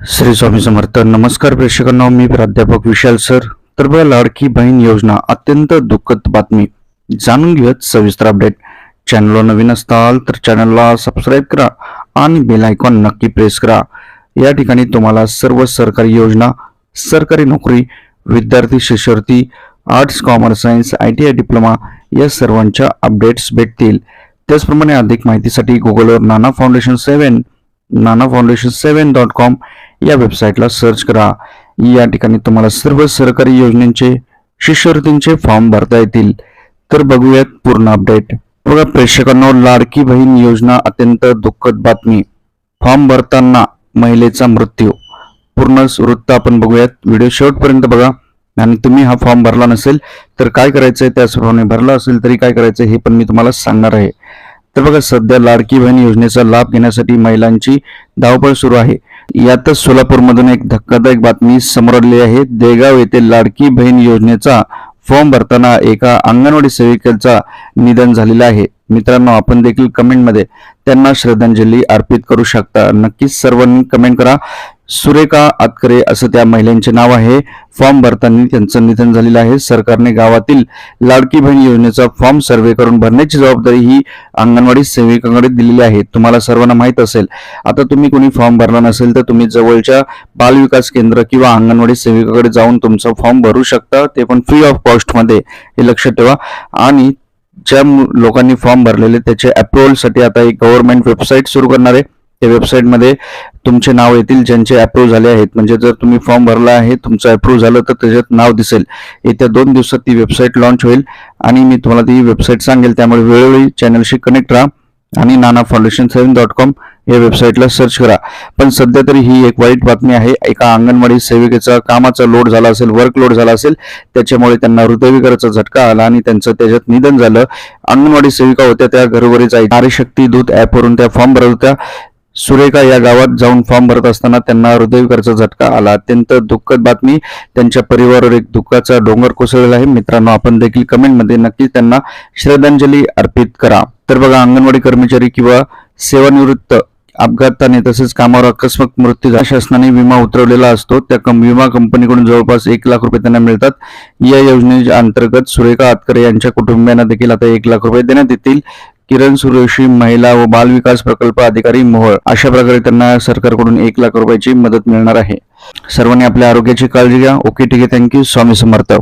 श्री स्वामी समर्थ नमस्कार प्रेक्षकांना मी प्राध्यापक विशाल सर. तर बघा लाडकी बहीण योजना अत्यंत दुःखद बातमी. जाणून घेऊयात सविस्तर अपडेट चॅनलला नवीन असताल तर चॅनलला सबस्क्राईब करा आणि बेल आयकॉन नक्की प्रेस करा. या ठिकाणी तुम्हाला सर्व सरकारी योजना सरकारी नोकरी विद्यार्थी शिष्यवृत्ती arts commerce science I T I diploma या सर्वांच्या अपडेट्स भेटतील. त्याचप्रमाणे अधिक माहितीसाठी गुगलवर Nana foundation seven Nana foundation seven dot com या वेबसाईटला सर्च करा. या ठिकाणी तुम्हाला सर्व सरकारी योजनेचे शिष्यवृत्तींचे फॉर्म भरता येतील. तर बघूयात पूर्ण अपडेट. बघा प्रेक्षकांना लाडकी बहीण योजना अत्यंत दुःखद बातमी. फॉर्म भरताना महिलेचा मृत्यू. पूर्ण वृत्त आपण बघूयात. व्हिडिओ शेवटपर्यंत बघा. आणि तुम्ही हा फॉर्म भरला नसेल तर काय करायचंय? त्याचप्रमाणे भरला असेल तरी काय करायचं हे पण मी तुम्हाला सांगणार आहे. तर बघा सध्या लाडकी बहीण योजनेचा लाभ घेण्यासाठी महिलांची धावपळ सुरू आहे. यातच सोलापूरमधून एक धक्कादायक बातमी समोर आली आहे. देगाव येथे लाडकी बहीण योजनेचा फॉर्म भरताना एका अंगणवाडी सेविकेचा निधन झालेलं आहे. मित्रांनो आपण देखील कमेंटमध्ये त्यांना श्रद्धांजली अर्पित करू शकता. नक्कीच सर्वांनी कमेंट करा. सुरेखा आतकरे असं त्या महिलांचे नाव आहे. फॉर्म भरताना त्यांचं निधन झालेलं आहे. सरकारने गावातील लाडकी बहीण योजनेचा फॉर्म सर्वे करून भरण्याची जबाबदारी ही अंगणवाडी सेविकांकडे दिलेली आहे. तुम्हाला सर्वांना माहीत असेल. आता तुम्ही कोणी फॉर्म भरला नसेल तर तुम्ही जवळच्या बालविकास केंद्र किंवा अंगणवाडी सेविकाकडे जाऊन तुमचा फॉर्म भरू शकता. ते पण फ्री ऑफ कॉस्टमध्ये हे लक्षात ठेवा. आणि ज्या मु- लोकांनी फॉर्म भरलेले त्याचे अप्रुव्हलसाठी आता एक गव्हर्नमेंट वेबसाईट सुरू करणार आहे. त्या वेबसाईटमध्ये तुमचे नाव येतील ज्यांचे अप्रूव्ह झाले आहेत. म्हणजे जर तुम्ही फॉर्म भरला आहे तुमचं अप्रूव्ह झालं तर त्याच्यात नाव दिसेल. येत्या दोन दिवसात ती वेबसाईट लॉन्च होईल आणि मी तुम्हाला ती वेबसाईट सांगेल. त्यामुळे वेळोवेळी चॅनलशी कनेक्ट राहा आणि Nana foundation seven dot com या वेबसाईटला सर्च करा. पण सध्या तरी ही एक वाईट बातमी आहे. एका अंगणवाडी सेविकेचा कामाचा लोड झाला असेल वर्कलोड झाला असेल त्याच्यामुळे त्यांना हृदयविकाराचा झटका आला आणि त्यांचं त्याच्यात निधन झालं. अंगणवाडी सेविका होत्या त्या घरोघरी जाई नारी शक्ती दूत ऍपवरून त्या फॉर्म भरत होत्या. सुरेखा या गावात जाऊन फॉर्म भरत असताना त्यांना हृदयविकाराचा झटका आला. अत्यंत दुःखद बातमी. त्यांच्या परिवारावर एक दुःखाचा डोंगर कोसळलेला आहे. मित्रांनो आपण देखील कमेंटमध्ये नक्की त्यांना श्रद्धांजली अर्पित करा. तर बघा अंगणवाडी कर्मचारी किंवा सेवानिवृत्त अपघाताने तसेच कामावर अकस्मात मृत्यू शासनाने विमा उतरवलेला असतो. त्या विमा कंपनीकडून जवळपास एक लाख रुपये त्यांना मिळतात. या योजनेच्या अंतर्गत सुरेखा आतकरे यांच्या कुटुंबियांना देखील आता एक लाख रुपये देण्यात येतील. किरण सुरेशी महिला व बाल विकास प्रकल्प अधिकारी मोहोळ. अशा प्रकारे त्यांना सरकारकडून एक लाख रुपयाची मदत मिळणार आहे. सर्वांनी आपल्या आरोग्याची काळजी घ्या. ओके ठीक आहे. Thank you Swami Samarth.